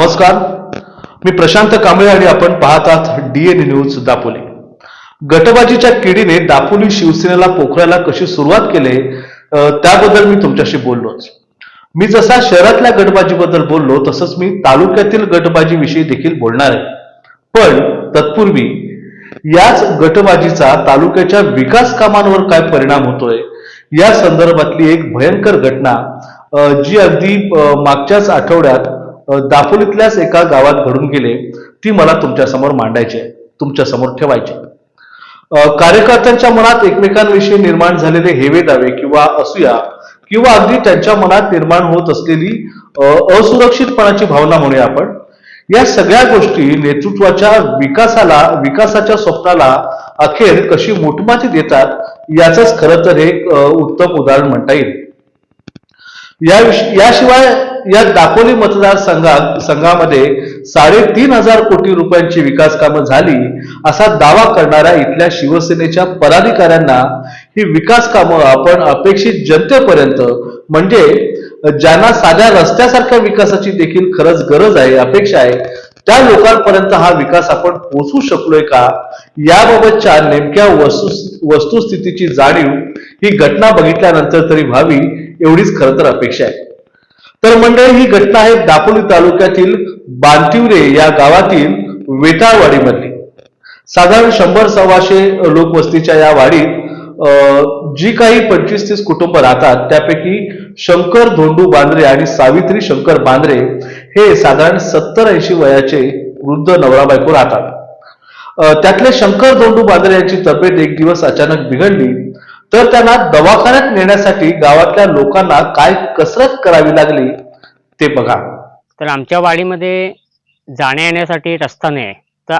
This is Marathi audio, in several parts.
नमस्कार. मी प्रशांत कांबळे आणि आपण पाहत आहात डीएन न्यूज दापोली. गटबाजीच्या किडीने दापोली शिवसेनेला पोखरायला कशी सुरुवात केली त्याबद्दल मी तुमच्याशी बोललोच. मी जसा शहरातल्या गटबाजीबद्दल बोललो तसंच मी तालुक्यातील गटबाजी विषयी देखील बोलणार आहे. पण तत्पूर्वी याच गटबाजीचा तालुक्याच्या विकास कामांवर काय परिणाम होतोय या संदर्भातली एक भयंकर घटना जी अगदी मागच्याच आठवड्यात दापोलीतल्याच एका गावात घडून गेले ती मला तुमच्यासमोर मांडायची आहे. तुमच्यासमोर ठेवायची कार्यकर्त्यांच्या मनात एकमेकांविषयी निर्माण झालेले हेवे दावे किंवा असूया किंवा अगदी त्यांच्या मनात निर्माण होत असलेली असुरक्षितपणाची भावना म्हणूया आपण या सगळ्या गोष्टी नेतृत्वाच्या विकासाला विकासाच्या स्वप्नाला अखेर कशी मोठमाची देतात याचंच खरं तर एक उत्तम उदाहरण म्हणता येईल. या याशिवाय या दापोली मतदारसंघात संघामध्ये साडेतीन हजार कोटी रुपयांची विकास कामं झाली असा दावा करणाऱ्या इथल्या शिवसेनेच्या पदाधिकाऱ्यांना ही विकास कामं आपण अपेक्षित जनतेपर्यंत म्हणजे ज्यांना साध्या रस्त्यासारख्या विकासाची देखील खरंच गरज आहे अपेक्षा आहे त्या लोकांपर्यंत हा विकास आपण पोहोचू शकलोय का? याबाबतच्या नेमक्या वस्तु वस्तुस्थितीची जाणीव ही घटना बघितल्यानंतर तरी व्हावी एवढीच खरं तर अपेक्षा आहे. तर मंडळी ही घटना आहे दापोली तालुक्यातील बांतिवरे या गावातील वेटाळवाडीमधली साधारण शंभर सव्वाशे लोकवस्तीच्या या वाडीत अं, जी काही पंचवीस तीस कुटुंब राहतात त्यापैकी शंकर धोंडू बांद्रे आणि सावित्री शंकर बांद्रे हे साधारण सत्तर ऐंशी वयाचे वृद्ध नवरा बायको राहतात. त्यातले शंकर धोंडू बांद्रे यांची तब्येत एक दिवस अचानक बिघडली. तर त्यांना दवाखान्यात नेण्यासाठी गावातल्या लोकांना काय कसरत करावी लागली ते बघा. तर आमच्या वाडीमध्ये जाण्या येण्यासाठी रस्ता नाही आहे. तर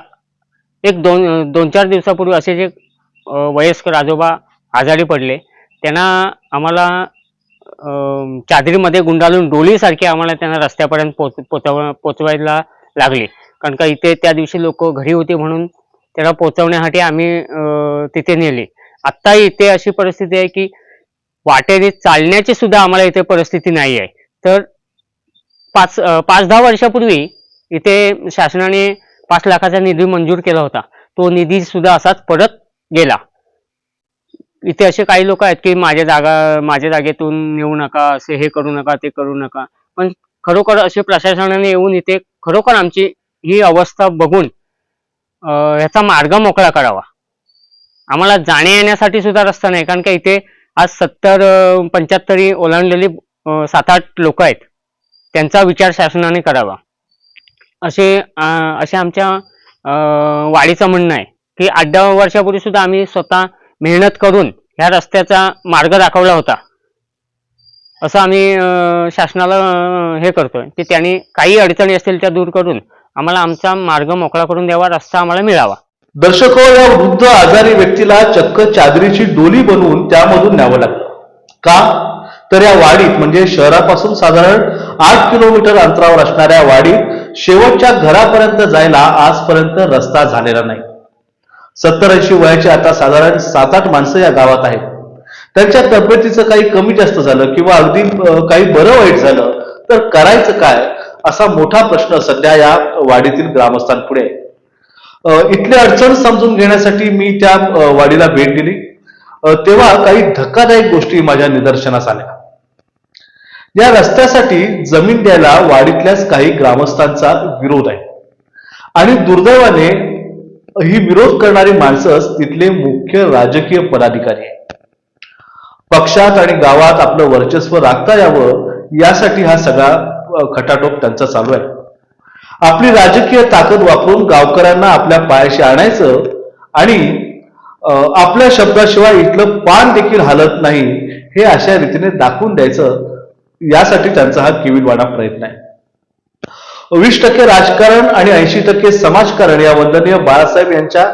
एक दोन दोन चार दिवसापूर्वी असे जे वयस्कर आजोबा आजारी पडले त्यांना आम्हाला चादरीमध्ये गुंडाळून डोलीसारखी आम्हाला त्यांना रस्त्यापर्यंत पोच पोचव पोचवायला लागली. कारण का इथे त्या दिवशी लोक घरी होती म्हणून त्याला पोचवण्यासाठी आम्ही तिथे नेले. आत्ताही इथे अशी परिस्थिती आहे की वाटेने चालण्याची सुद्धा आम्हाला इथे परिस्थिती नाही आहे. तर पाच पाच दहा वर्षापूर्वी इथे शासनाने पाच लाखाचा निधी मंजूर केला होता. तो निधी सुद्धा असाच परत गेला. इथे असे काही लोक आहेत की माझ्या जागा माझ्या जागेतून नेऊ नका असे हे करू नका ते करू नका. पण खरोखर असे प्रशासनाने येऊन इथे खरोखर आमची ही अवस्था बघून ह्याचा मार्ग मोकळा करावा. आम्हाला जाण्या येण्यासाठी सुद्धा रस्ता नाही कारण का इथे आज सत्तर पंच्याहत्तरी ओलांडलेली सात आठ लोक आहेत. त्यांचा विचार शासनाने करावा. असे असे आमच्या वाढीचं वाडीचं म्हणणं आहे की आठ दहा वर्षापूर्वी सुद्धा आम्ही स्वतः मेहनत करून ह्या रस्त्याचा मार्ग दाखवला होता. असं आम्ही शासनाला हे करतोय की त्यांनी काही अडचणी असतील त्या दूर करून आम्हाला आमचा मार्ग मोकळा करून द्यावा रस्ता आम्हाला मिळावा. दर्शक हो, या वृद्ध आजारी व्यक्तीला चक्क चादरीची डोली बनवून त्यामधून न्यावं लागलं का? तर या वाडीत म्हणजे शहरापासून साधारण आठ किलोमीटर अंतरावर असणाऱ्या वाडीत शेवटच्या घरापर्यंत जायला आजपर्यंत रस्ता झालेला नाही. सत्तर ऐंशी वयाची आता साधारण सात आठ माणसं या गावात आहेत. त्यांच्या तब्येतीचं काही कमी जास्त झालं किंवा अगदी काही बरं वाईट झालं तर करायचं काय असा मोठा प्रश्न सध्या या वाडीतील ग्रामस्थांपुढे आहे. इथली अडचण समजून घेण्यासाठी मी त्या वाडीला भेट दिली. तेव्हा काही धक्कादायक गोष्टी माझ्या निदर्शनास आल्या. या रस्त्यासाठी जमीन द्यायला वाडीतल्याच काही ग्रामस्थांचा विरोध आहे. आणि दुर्दैवाने ही विरोध करणारी माणसंच तिथले मुख्य राजकीय पदाधिकारी आहेत. पक्षात आणि गावात आपलं वर्चस्व राखता यावं यासाठी हा सगळा खटाटोप त्यांचा चालू आहे. आपली राजकीय ताकद वापरून गावकऱ्यांना आपल्या पायाशी आणायचं आणि आपल्या शब्दाशिवाय इथलं पान देखील हालत नाही हे अशा रीतीने दाखवून द्यायचं यासाठी त्यांचा हा किविलवाणा प्रयत्न आहे. वीस टक्के राजकारण आणि ऐंशी टक्के समाजकारण या वंदनीय बाळासाहेब यांच्या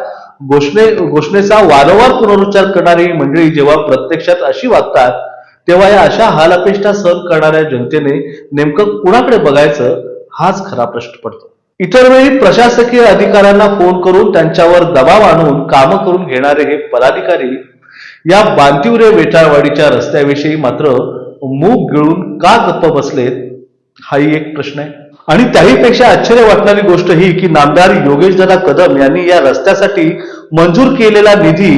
घोषणे घोषणेचा वारंवार पुनरुच्चार करणारी ही मंडळी जेव्हा प्रत्यक्षात अशी वागतात तेव्हा या अशा हालअपेष्टा सहन करणाऱ्या जनतेने नेमकं कुणाकडे बघायचं हाच खरा प्रश्न पडतो. इतर वेळी प्रशासकीय अधिकाऱ्यांना फोन करून त्यांच्यावर दबाव आणून कामं करून घेणारे हे पदाधिकारी या बांतिवरे वेटाळवाडीच्या रस्त्याविषयी मात्र मूग गिळून का गप्प बसलेत हाही एक प्रश्न आहे. आणि त्याहीपेक्षा आश्चर्य वाटणारी गोष्ट ही की नामदार योगेशदादा कदम यांनी या रस्त्यासाठी मंजूर केलेला निधी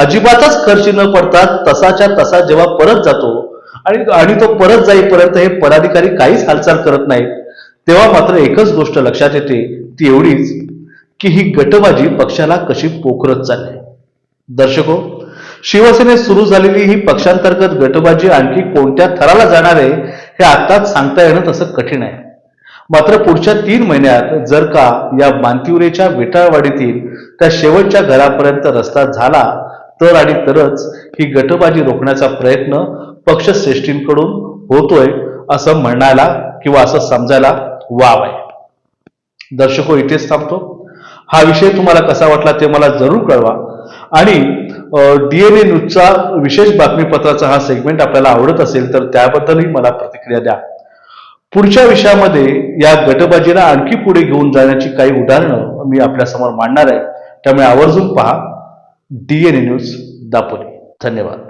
अजिबातच खर्च न पडता तसाच्या तसा जेव्हा परत जातो आणि आणि तो परत जाईपर्यंत हे पदाधिकारी काहीच हालचाल करत नाहीत. तेव्हा मात्र एकच गोष्ट लक्षात येते ती एवढीच की ही गटबाजी पक्षाला कशी पोखरत चालली. दर्शको शिवसेनेत सुरू झालेली ही पक्षांतर्गत गटबाजी आणखी कोणत्या थराला जाणार आहे हे आताच सांगता येणं तसं कठीण आहे. मात्र पुढच्या तीन महिन्यात जर का या मानतिवरेच्या विटाळवाडीतील त्या शेवटच्या घरापर्यंत रस्ता झाला तर आणि तरच ही गटबाजी रोखण्याचा प्रयत्न पक्षश्रेष्ठींकडून होतोय असं म्हणायला किंवा असं समजायला वाव आहे. दर्शको हो, इथेच थांबतो. हा विषय तुम्हाला कसा वाटला ते मला जरूर कळवा. आणि डीएनए न्यूजचा विशेष बातमीपत्राचा हा सेगमेंट आपल्याला आवडत असेल तर त्याबद्दलही मला प्रतिक्रिया द्या. पुढच्या विषयामध्ये या गटबाजीला आणखी पुढे घेऊन जाण्याची काही उदाहरणं मी आपल्यासमोर मांडणार आहे. त्यामुळे आवर्जून पहा. DNA news Dapoli. धन्यवाद.